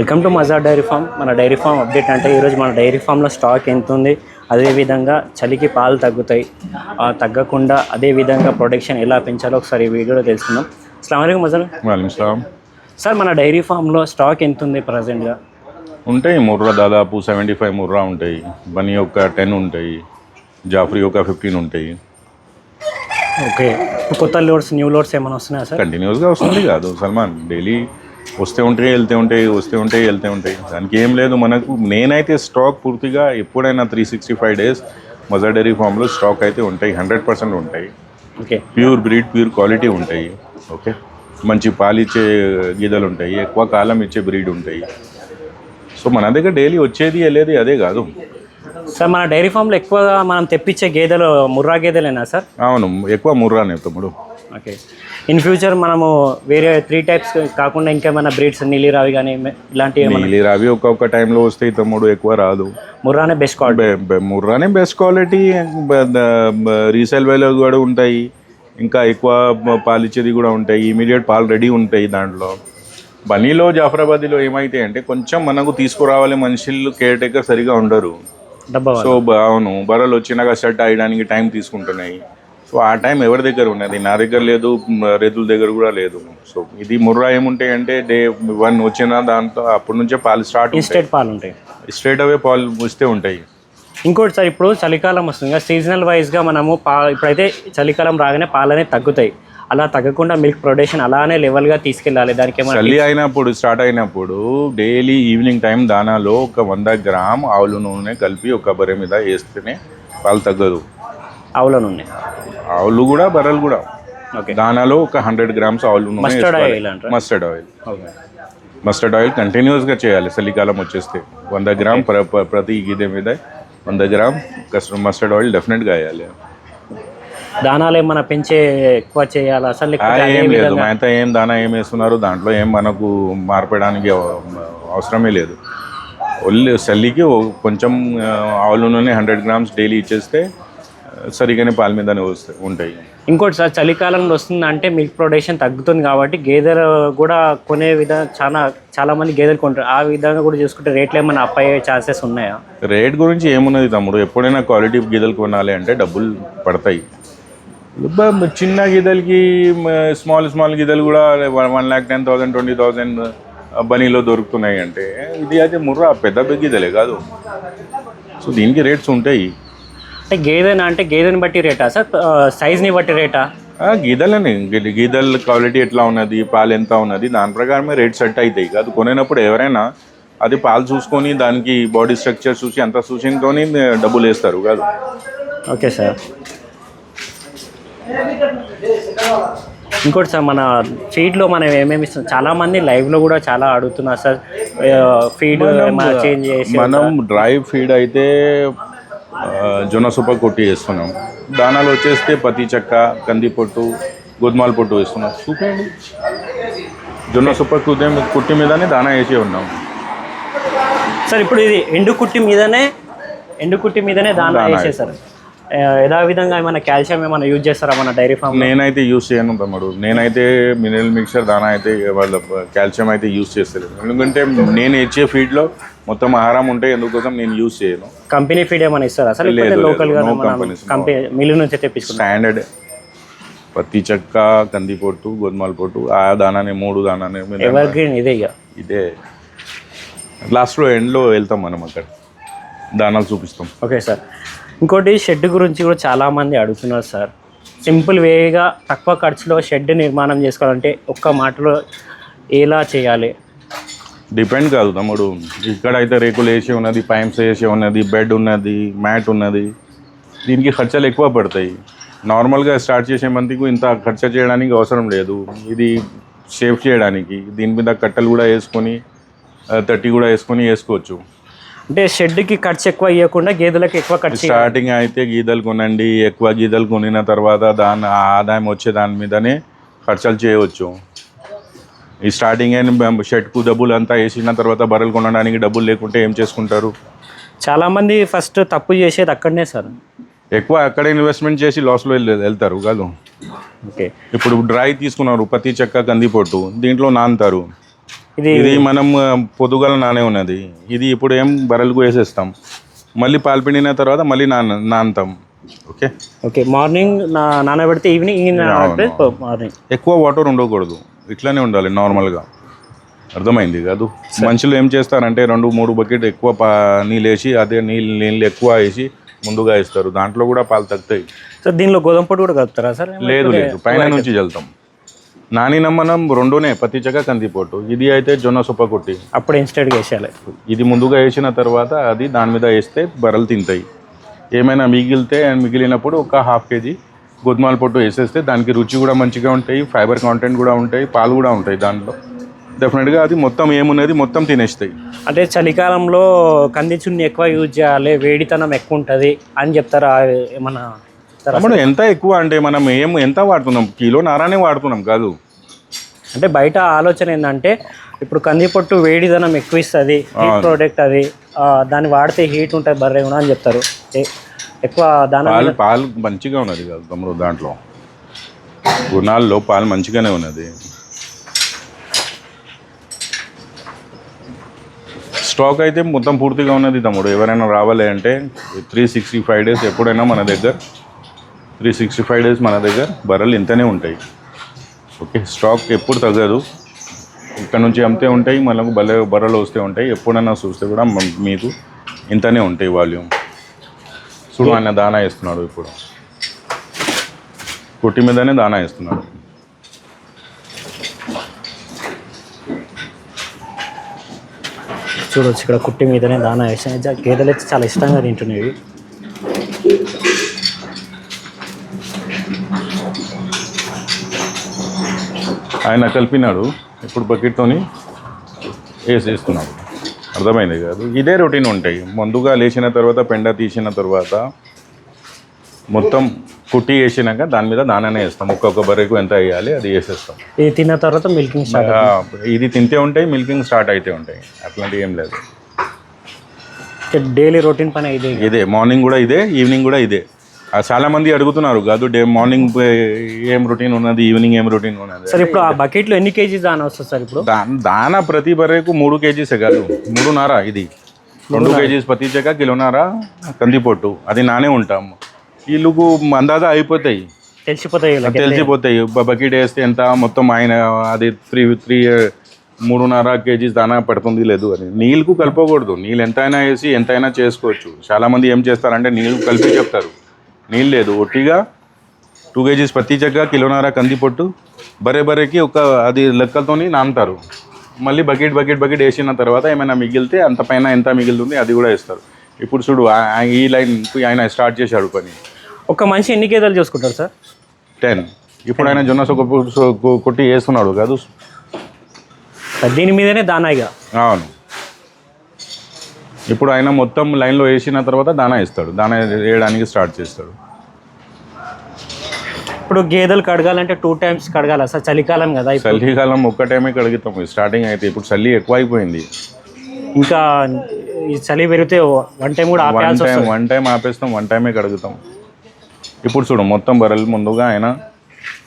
Welcome to Maja dairy farm. మన dairy farm update అంటే ఈరోజు మన డైరీ ఫామ్లో స్టాక్ ఎంత ఉంది అదేవిధంగా చలికి పాలు తగ్గుతాయి తగ్గకుండా అదేవిధంగా ప్రొడక్షన్ ఎలా పెంచాలో ఒకసారి ఈ వీడియోలో తెలుసుకుందాం. అస్సలం సలాం. సార్ మన డైరీ ఫామ్లో స్టాక్ ఎంత ఉంది ప్రజెంట్గా? ఉంటాయి ముర్రా దాదాపు సెవెంటీ ఫైవ్ ముర్రా ఉంటాయి బనీ ఒక టెన్ ఉంటాయి జాఫ్రీ ఒక ఫిఫ్టీన్ ఉంటాయి. ఓకే. కొత్త లోడ్స్ న్యూ లోడ్స్ ఏమైనా వస్తున్నాయా సార్? కంటిన్యూస్గా వస్తుంది కాదు సల్మాన్. డైలీ వస్తే ఉంటాయి వెళ్తే ఉంటాయి వస్తే ఉంటాయి వెళ్తే ఉంటాయి. దానికి ఏం లేదు మనకు నేనైతే స్టాక్ పూర్తిగా ఎప్పుడైనా three sixty five days Maja dairy ఫామ్లో స్టాక్ అయితే ఉంటాయి హండ్రెడ్ పర్సెంట్ ఉంటాయి. Okay. Pure breed pure quality ఉంటాయి ఓకే. మంచి పాలిచ్చే గీదలు ఉంటాయి ఎక్కువ కాలం ఇచ్చే బ్రీడ్ ఉంటాయి. సో మన దగ్గర డైలీ వచ్చేది వెళ్ళేది అదే కాదు. సార్ మన డైరీ ఫామ్లో ఎక్కువగా మనం తెప్పించే గేదెలు ముర్రా గేదెలేనా సార్? అవును ఎక్కువ ముర్రానే తమ్ముడు. ఓకే ఇన్ ఫ్యూచర్ మనము వేరే త్రీ టైప్స్ కాకుండా ఇంకేమైనా బ్రీడ్స్ నీలిరావి కానీ ఇలాంటివి ఏమైనా? నీలి రావి ఒక్కొక్క టైంలో వస్తాయి తమ్ముడు ఎక్కువ రాదు. ముర్రానే బెస్ట్ క్వాలిటీ ముర్రానే బెస్ట్ క్వాలిటీ రీసేల్ వాల్యూ కూడా ఉంటాయి. ఇంకా ఎక్కువ పాలిచ్చేది కూడా ఉంటాయి. ఇమీడియట్ పాలు రెడీ ఉంటాయి దాంట్లో. బనీలో జాఫరాబాదీలో ఏమైతే అంటే కొంచెం మనకు తీసుకురావాలి మనుషులు కేర్ టేకర్ సరిగా ఉండరు. సో అవును. బర్రెలు వచ్చినాక సెట్ అయ్యడానికి టైం తీసుకుంటున్నాయి. సో ఆ టైం ఎవరి దగ్గర ఉన్నది నా దగ్గర లేదు రైతుల దగ్గర కూడా లేదు. సో ఇది ముర్రా ఏముంటాయి అంటే డే వన్ వచ్చిన దాంతో అప్పటి నుంచే పాలు స్టార్ట్ ఇన్స్టెంట్ పాలు ఉంటాయి. స్ట్రేట్ అవే పాలు వస్తే ఉంటాయి. ఇంకోటి సార్ ఇప్పుడు చలికాలం వస్తుంది కదా సీజనల్ వైజ్గా మనము పా ఇప్పుడైతే చలికాలం రాగానే పాలు అనేవి తగ్గుతాయి. అలా తగ్గకుండా మిల్క్ ప్రొడక్షన్ అలానే లెవెల్గా తీసుకెళ్ళాలి. దానికి చలి అయినప్పుడు స్టార్ట్ అయినప్పుడు డైలీ ఈవినింగ్ టైం దానాలో ఒక వంద గ్రామ్ ఆవుల నూనె కలిపి ఒక బర్రె మీద వేస్తేనే పాలు తగ్గదు. ఆవుల నూనె. ఆవులు కూడా బర్రెలు కూడా. ఓకే. దానాలో ఒక హండ్రెడ్ గ్రామ్స్ ఆవుల mustard. Oil mustard oil mustard oil కంటిన్యూస్గా చేయాలి. చలికాలం వచ్చేస్తే వంద గ్రామ్ ప్ర ప్ర- ప్రతి గీదె మీద వంద గ్రామ్ మస్టర్డ్ ఆయిల్ డెఫినెట్గా వేయాలి దానాలు ఏమైనా పెంచే ఎక్కువ చేయాలా? అసలు ఏం లేదు. మేత ఏం దానా ఏం వేస్తున్నారు దాంట్లో ఏం మనకు మార్పడానికి అవ- అవసరమే లేదు. ఒళ్ళు చల్లికి కొంచెం ఆవుల నూనె హండ్రెడ్ గ్రామ్స్ డైలీ ఇచ్చేస్తే సరిగానే పాల వస్తాయి ఉంటాయి. ఇంకోటి సార్ చలికాలంలో వస్తుంది అంటే మిల్క్ ప్రొడక్షన్ తగ్గుతుంది కాబట్టి గేదెలు కూడా కొనే విధంగా చాలా చాలా మంది గేదెలు కొంటారు. ఆ విధంగా కూడా చూసుకుంటే రేట్లు ఏమైనా అప్ అయ్యే ఛాన్సెస్ ఉన్నాయా? రేట్ గురించి ఏమున్నది తమ్ముడు? ఎప్పుడైనా క్వాలిటీ గీదలు కొనాలి అంటే డబ్బులు పడతాయి. చిన్న గీదలకి స్మాల్ స్మాల్ గీదలు కూడా one lakh ten thousand twenty thousand బనీలో దొరుకుతున్నాయి అంటే ఇది అయితే ముర్రా పెద్ద పెద్ద గీదలే కాదు. సో దీనికి రేట్స్ ఉంటాయి. అంటే గేదెన? అంటే గేదెని బట్టి రేటా సార్? సైజ్ని బట్టి రేటా? గీదలని. గీదల క్వాలిటీ ఎట్లా ఉన్నది? పాలు ఎంత ఉన్నది? దాని ప్రకారమే రేట్ సెట్ అవుతాయి కాదు కొనేటప్పుడు ఎవరైనా అది పాలు చూసుకొని దానికి బాడీ స్ట్రక్చర్ చూసి అంత చూసితోని డబ్బులు వేస్తారు. కాదు. Okay sir. ఇంకోటి సార్ మన ఫీడ్లో మనం ఏమేమి ఇస్తాం చాలా మంది లైవ్లో కూడా చాలా అడుగుతున్నారు సార్. ఫీడ్ చేంజ్ చేసి మనం డ్రై ఫీడ్ అయితే జొన్న సూపర్ కొట్టి వేస్తున్నాం. దానాలు వచ్చేస్తే పత్తి చెక్క కంది పొట్టు గోధుమల పొట్టు వేస్తున్నాం. చూపండి జొన్న సూపర్ కుదే కుట్టి మీదనే దానా వేసి ఉన్నాం. సార్ ఇప్పుడు ఇది ఎండు కుట్టి మీదనే ఎండు కుట్టి మీదనే దానా దానా వేసేసారు. యథా విధంగా ఏమైనా కాల్షియం ఏమైనా యూజ్ చేస్తారా మన డైరీ ఫామ్ నేనైతే యూస్ చేయను తమ్ముడు. నేనైతే మినరల్ మిక్చర్ దానా అయితే వాళ్ళ కాల్షియం అయితే యూస్ చేస్తలేదు. ఎందుకంటే నేను ఇచ్చే ఫీడ్లో మొత్తం ఆహారం ఉంటే ఎందుకోసం నేను యూస్ చేయను. కంపెనీ ఫీడ్ ఏమైనా ఇస్తారా లేదు. లోకల్. కంపెనీ మిల్లు నుంచి తెప్పించుకుంటాం స్టాండర్డ్ పత్తి చెక్క కంది పొట్టు గోధుమల పొట్టు ఆ దానానే మూడు దానానే ఎవర్ గ్రీన్ ఇదే ఇక ఇదే. లాస్ట్లో ఎండ్లో వెళ్తాం మనం అక్కడ. దానాలు చూపిస్తాం. Okay sir. ఇంకోటి షెడ్ గురించి కూడా చాలామంది అడుగుతున్నారు సార్. సింపుల్ వేగా తక్కువ ఖర్చులో షెడ్ నిర్మాణం చేసుకోవాలంటే ఒక్క మాటలో ఎలా చేయాలి? డిపెండ్ కాదు తమ్ముడు. ఇక్కడైతే రేకులు వేసి ఉన్నది పైప్స్ వేసి ఉన్నది బెడ్ ఉన్నది మ్యాట్ ఉన్నది. దీనికి ఖర్చులు ఎక్కువ పడతాయి. నార్మల్గా స్టార్ట్ చేసే మందికి ఇంత ఖర్చు చేయడానికి అవసరం లేదు. ఇది సేఫ్ చేయడానికి. దీని మీద కట్టెలు కూడా వేసుకొని తట్టి కూడా వేసుకొని వేసుకోవచ్చు. అంటే షెడ్కి ఖర్చు ఎక్కువ ఇవ్వకుండా గేదెలకు ఎక్కువ ఖర్చు. స్టార్టింగ్ అయితే గీదలు కొనండి ఎక్కువ గీదలు కొనిన తర్వాత దాని ఆదాయం వచ్చే దాని మీదనే ఖర్చులు చేయవచ్చు. ఈ స్టార్టింగ్ అయిన షర్ట్కు డబ్బులు అంతా వేసిన తర్వాత బర్రెలు కొనడానికి డబ్బులు లేకుంటే ఏం చేసుకుంటారు? చాలా మంది ఫస్ట్ తప్పు చేసేది అక్కడనే సార్. ఎక్కువ అక్కడ ఇన్వెస్ట్మెంట్ చేసి లాస్లో వెళ్తారు కాదు. ఓకే. ఇప్పుడు డ్రై తీసుకున్నారు పత్తి చెక్క కందిపొట్టు దీంట్లో నానుతారు. ఇది ఇది మనం ఆ, పొద్దుగాల నానే ఉన్నది. ఇది ఇప్పుడు ఏం బరలకు వేసేస్తాం. మళ్ళీ పాలు పిండిన తర్వాత మళ్ళీ నాన నానతాం. ఓకే? ఓకే మార్నింగ్ నా నానబెడితే ఈవినింగ్ మార్నింగ్. ఎక్కువ వాటర్ ఉండకూడదు. ఇట్లానే ఉండాలి నార్మల్గా. అర్థమైంది కాదు? మనుషులు ఏం చేస్తారంటే రెండు మూడు బకెట్ ఎక్కువ పా నీళ్ళు వేసి అదే నీళ్ళు నీళ్ళు ఎక్కువ వేసి ముందుగా వేస్తారు. దాంట్లో కూడా పాలు తగ్గుతాయి. సార్ దీనిలో గోధుమ పొడి కూడా కలుపుతారా సార్? లేదు లేదు. పైన నుంచి చల్లుతాం నాని నమ్మనం రెండునే పత్తి చెక్క కందిపోటు. ఇది అయితే జొన్న సొప్ప కొట్టి. అప్పుడు ఇన్స్టెంట్గా వేసేయాలి. ఇది ముందుగా వేసిన తర్వాత అది దాని మీద వేస్తే బర్రెలు తింటాయి ఏమైనా మిగిలితే మిగిలినప్పుడు ఒక హాఫ్ కేజీ గోధుమల పొట్టు వేసేస్తే దానికి రుచి కూడా మంచిగా ఉంటాయి ఫైబర్ కాంటెంట్ కూడా ఉంటాయి పాలు కూడా ఉంటాయి దాంట్లో. డెఫినెట్గా అది మొత్తం ఏమున్నది మొత్తం తినేస్తాయి. అంటే చలికాలంలో కంది చున్ని ఎక్కువ యూజ్ చేయాలి వేడితనం ఎక్కువ ఉంటుంది అని చెప్తారా? ఏమన్నా? తమ్ముడు ఎంత ఎక్కువ అంటే మనం ఏం ఎంత వాడుతున్నాం? కిలో నారానే వాడుతున్నాం కాదు. అంటే బయట ఆలోచన ఏంటంటే ఇప్పుడు కంది పొట్టు వేడిదనం ఎక్కువ ఇస్తుంది ప్రోడక్ట్ అది దాన్ని వాడితే హీట్ ఉంటుంది బర్రె కూడా అని చెప్తారు. ఎక్కువ దాని పాలు పాలు మంచిగా ఉన్నది కాదు తమ్ముడు దాంట్లో. గుణాల్లో పాలు మంచిగానే ఉన్నది. స్టాక్ అయితే మొత్తం పూర్తిగా ఉన్నది తమ్ముడు. ఎవరైనా రావాలి అంటే త్రీ సిక్స్టీ ఫైవ్ డేస్ ఎప్పుడైనా మన దగ్గర త్రీ సిక్స్టీ ఫైవ్ డేస్ మన దగ్గర బర్రెలు ఇంతనే ఉంటాయి. ఓకే స్టాక్ ఎప్పుడు తగ్గదు. ఇక్కడ నుంచి అమ్మితే ఉంటాయి మనకు బల బర్రెలు వస్తే ఉంటాయి. ఎప్పుడైనా చూస్తే కూడా మీకు ఇంతనే ఉంటాయి వాల్యూమ్. చూడు ఆయన దానా వేస్తున్నాడు ఇప్పుడు. కుట్టి మీదనే దానా వేస్తున్నాడు. చూడొచ్చు ఇక్కడ కుట్టి మీదనే దానా వేసాను గేదెలు అయితే చాలా ఇష్టంగా తింటున్నాయి. ఆయన కలిపినాడు ఇప్పుడు బకెట్తోని వేసేస్తున్నాడు అర్థమైంది కాదు? ఇదే రొటీన్ ఉంటాయి. ముందుగా లేచిన తర్వాత పెండ తీసిన తర్వాత మొత్తం కుట్టి వేసినాక దాని మీద దానానే వేస్తాం. ఒక్కొక్క బర్రెకు ఎంత వేయాలి అది వేసేస్తాం. ఇది తిన్న తర్వాత మిల్కింగ్ ఇది తింటే ఉంటాయి మిల్కింగ్ స్టార్ట్ అయితే ఉంటాయి. అట్లాంటివి ఏం లేదు. డైలీ రొటీన్ పని ఇదే. ఇదే మార్నింగ్ కూడా ఇదే ఈవినింగ్ కూడా ఇదే. చాలా మంది అడుగుతున్నారు కాదు డే మార్నింగ్ ఏం రొటీన్ ఉన్నది? ఈవినింగ్ ఏం రొటీన్ ఉన్నది? సార్ ఇప్పుడు ఆ బకెట్లో ఎన్ని కేజీస్ దానా వస్తుంది సార్ ఇప్పుడు? దాన ప్రతి బర్రెకు మూడు కేజీసే కాదు మూడున్నర ఇది. రెండు కేజీస్ ప్రతి చెక్క కిలోన్నర కందిపొట్టు అది నానే ఉంటాం. వీళ్ళకు అందాజా అయిపోతాయి. తెలిసిపోతాయి. తెలిసిపోతాయి. బకెట్ వేస్తే ఎంత? మొత్తం ఆయన అది త్రీ త్రీ మూడున్నర కేజీస్ దానా పడుతుంది లేదు అని. నీళ్ళకు కలపకూడదు. నీళ్ళు ఎంతైనా వేసి ఎంతైనా చేసుకోవచ్చు. చాలామంది ఏం చేస్తారంటే నీళ్ళు కలిపి చెప్తారు. నీళ్ళు లేదు. ఒట్టిగా టూ కేజీస్ పత్తి చెక్క కిలోన్నర కందిపొట్టు బరే బరేకి ఒక అది లెక్కలతోని నానుతారు. మళ్ళీ బకెట్ బకెట్ బకెట్ వేసిన తర్వాత ఏమైనా మిగిలితే అంత పైన ఎంత మిగులుతుంది అది కూడా వేస్తారు. ఇప్పుడు చూడు ఈ లైన్ ఆయన స్టార్ట్ చేశాడు పని. ఒక మనిషి ఎన్ని గేదెలు చూసుకుంటారు సార్? టెన్ ఇప్పుడు ఆయన జొన్న కొట్టి వేస్తున్నాడు కాదు? దీని మీదనే దానా ఇక అవును. ఇప్పుడు ఆయన మొత్తం లైన్లో వేసిన తర్వాత దానా ఇస్తాడు దానా వేయడానికి స్టార్ట్ చేస్తాడు. ఇప్పుడు గేదెలు కడగాలంటే టూ టైమ్స్ కడగాల? సార్ చలికాలం కదా చలికాలం ఒక్కటేమే కడుగుతాం. స్టార్టింగ్ అయితే ఇప్పుడు చలి ఎక్కువ అయిపోయింది ఇంకా ఈ చలి పెరిగితే వన్ టైం కూడా వన్ టైం వన్ టైం ఆపేస్తాం వన్ టైమే కడుగుతాం. ఇప్పుడు చూడు మొత్తం బర్రెలు ముందుగా ఆయన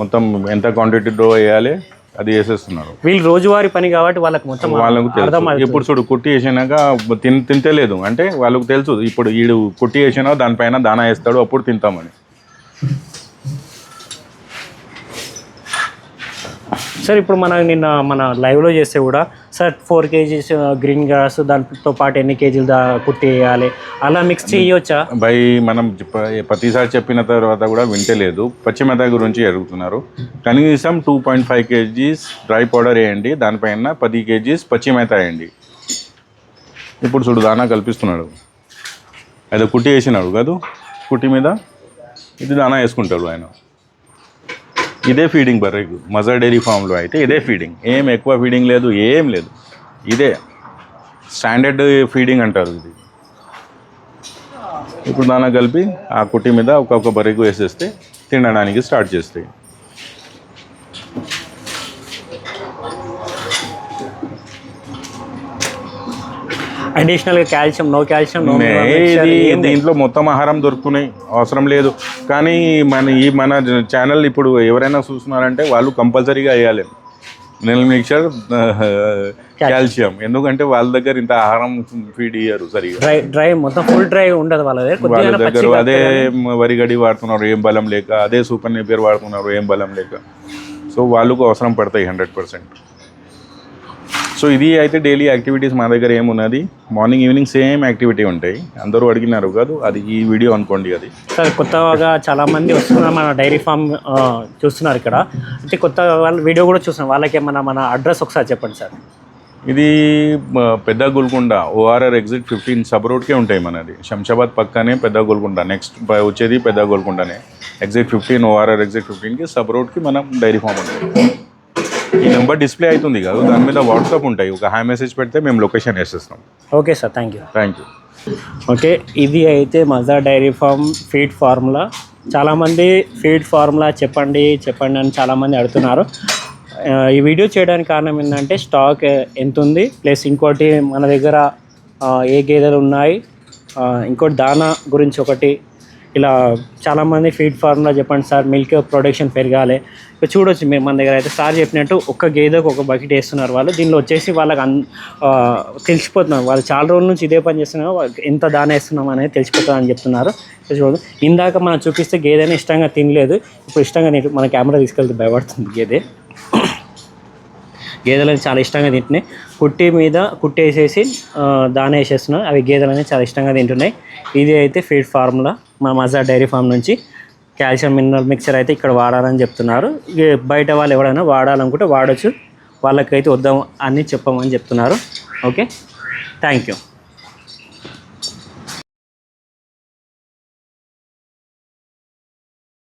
మొత్తం ఎంత క్వాంటిటీలో వేయాలి? అది వేసేస్తున్నారు. వీళ్ళు రోజువారీ పని కాబట్టి వాళ్ళకి మొత్తం వాళ్ళకు తెలుసు. ఇప్పుడు చూడు కుట్టి వేసినాక తిన్ తింటలేదు అంటే వాళ్ళకు తెలుసు. ఇప్పుడు వీడు కుట్టి వేసినా దానిపైన దానా వేస్తాడు అప్పుడు తింటామని. సార్ ఇప్పుడు మనం నిన్న మన లైవ్లో చేస్తే కూడా sir four KGs green grass దాంతో పాటు ఎన్ని కేజీలు దా కుట్టి వేయాలి? అలా మిక్స్ చేయొచ్చా? బై మనం ప్రతిసారి చెప్పిన తర్వాత కూడా వింటలేదు పచ్చిమెత గురించి అడుగుతున్నారు. కనీసం two point five KGs dry powder వేయండి. దానిపైన పది కేజీస్ పచ్చిమేత వేయండి. ఇప్పుడు చూడు దానా కల్పిస్తున్నాడు. అదే కుట్టి వేసినాడు కాదు? కుట్టి మీద? ఇది దానా వేసుకుంటాడు ఆయన. ఇదే ఫీడింగ్ బర్రెకు మజర్ డైరీ ఫామ్లో అయితే ఇదే ఫీడింగ్ ఏం ఎక్కువ ఫీడింగ్ లేదు ఏం లేదు. ఇదే స్టాండర్డ్ ఫీడింగ్ అంటారు ఇది. ఇప్పుడు దానా కలిపి ఆ కుట్టి మీద ఒక్కొక్క బర్రెకు వేసేస్తే తినడానికి స్టార్ట్ చేస్తాయి. అడిషనల్గా కాల్షియం నో కాల్షియం నో ఇది దీంట్లో మొత్తం ఆహారం దొరుకుతున్నాయి. అవసరం లేదు. కానీ మన ఈ మన ఛానల్ ఇప్పుడు ఎవరైనా చూస్తున్నారంటే వాళ్ళు కంపల్సరీగా వేయాలి. మినరల్ మిక్చర్ కాల్షియం ఎందుకంటే వాళ్ళ దగ్గర ఇంత ఆహారం ఫీడ్ ఇయ్యరు సరిగా. డ్రై డ్రై మొత్తం ఫుల్ డ్రై ఉండదు వాళ్ళ దగ్గర. వాళ్ళ అదే వరిగడి వాడుతున్నారు ఏం బలం లేక. అదే సూపర్ నేపియర్ వాడుతున్నారు ఏం బలం లేక. సో వాళ్ళకు అవసరం పడతాయి హండ్రెడ్ పర్సెంట్. సో ఇది అయితే డైలీ యాక్టివిటీస్ మా దగ్గర ఏమున్నది? మార్నింగ్ ఈవినింగ్ సేమ్ యాక్టివిటీ ఉంటాయి. అందరూ అడిగినారు కాదు అది ఈ వీడియో అనుకోండి అది. సార్ కొత్తగా చాలా మంది వస్తున్నారు మన డైరీ ఫామ్ చూస్తున్నారు ఇక్కడ. అంటే కొత్త వాళ్ళు వీడియో కూడా చూస్తున్నారు వాళ్ళకి ఏమన్నా మన అడ్రస్ ఒకసారి చెప్పండి సార్. ఇది Pedda Golconda ORR exit fifteen sub రోడ్కే ఉంటాయి మనది. శంషాబాద్ పక్కనే పెద్ద గోల్కొండ నెక్స్ట్ వచ్చేది పెద్ద గోల్కొండనే. ఎగ్జిట్ ఫిఫ్టీన్ ఓఆర్ఆర్ ఎగ్జిట్ ఫిఫ్టీన్కి సబ్ రోడ్కి మనం డైరీ ఫామ్ ఉంటుంది. ఈ నెంబర్ డిస్ప్లే అవుతుంది కాదు. దాని మీద వాట్సాప్ ఉంటాయి. ఒక హాయ్ మెసేజ్ పెడితే మేము లొకేషన్ వేసేస్తాం. Okay sir thank you thank you okay ఇది అయితే Maja dairy farm feed formula చాలామంది ఫీడ్ ఫార్ములా చెప్పండి చెప్పండి అని చాలామంది అడుగుతున్నారు. ఈ వీడియో చేయడానికి కారణం ఏంటంటే స్టాక్ ఎంత ఉంది? ప్లస్ ఇంకోటి మన దగ్గర ఏ గేదెలు ఉన్నాయి? ఇంకోటి దానా గురించి ఒకటి ఇలా చాలామంది ఫీడ్ ఫార్ములా చెప్పండి సార్ మిల్క్ ప్రొడక్షన్ పెరగాలి. ఇక్కడ చూడొచ్చు మీరు మన దగ్గర అయితే సార్ చెప్పినట్టు ఒక్క గేదెకు ఒక బకెట్ వేస్తున్నారు వాళ్ళు. దీనిలో వచ్చేసి వాళ్ళకి అన్ తెలిసిపోతున్నారు వాళ్ళు చాలా రోజుల నుంచి ఇదే పని చేస్తున్నారు. వాళ్ళకి ఎంత దాన వేస్తున్నాం అనేది తెలిసిపోతుందని చెప్తున్నారు. చూడదు ఇందాక మనం చూపిస్తే గేదెని ఇష్టంగా తినలేదు. ఇప్పుడు ఇష్టంగా తింటు మన కెమెరా తీసుకెళ్తే భయపడుతుంది గేదె. గేదెలని చాలా ఇష్టంగా తింటున్నాయి. కుట్టి మీద కుట్టేసేసి దాన వేసేస్తున్నాయి అవి గేదెలు అనేది చాలా ఇష్టంగా తింటున్నాయి. ఇది అయితే ఫీడ్ ఫార్ములా మా మజా డైరీ ఫామ్ నుంచి కాల్షియం మినరల్ మిక్చర్ అయితే ఇక్కడ వాడాలని చెప్తున్నారు. బయట వాళ్ళు ఎవరైనా వాడాలనుకుంటే వాడచ్చు. వాళ్ళకైతే వద్దాం అని చెప్పమని చెప్తున్నారు. ఓకే? Thank you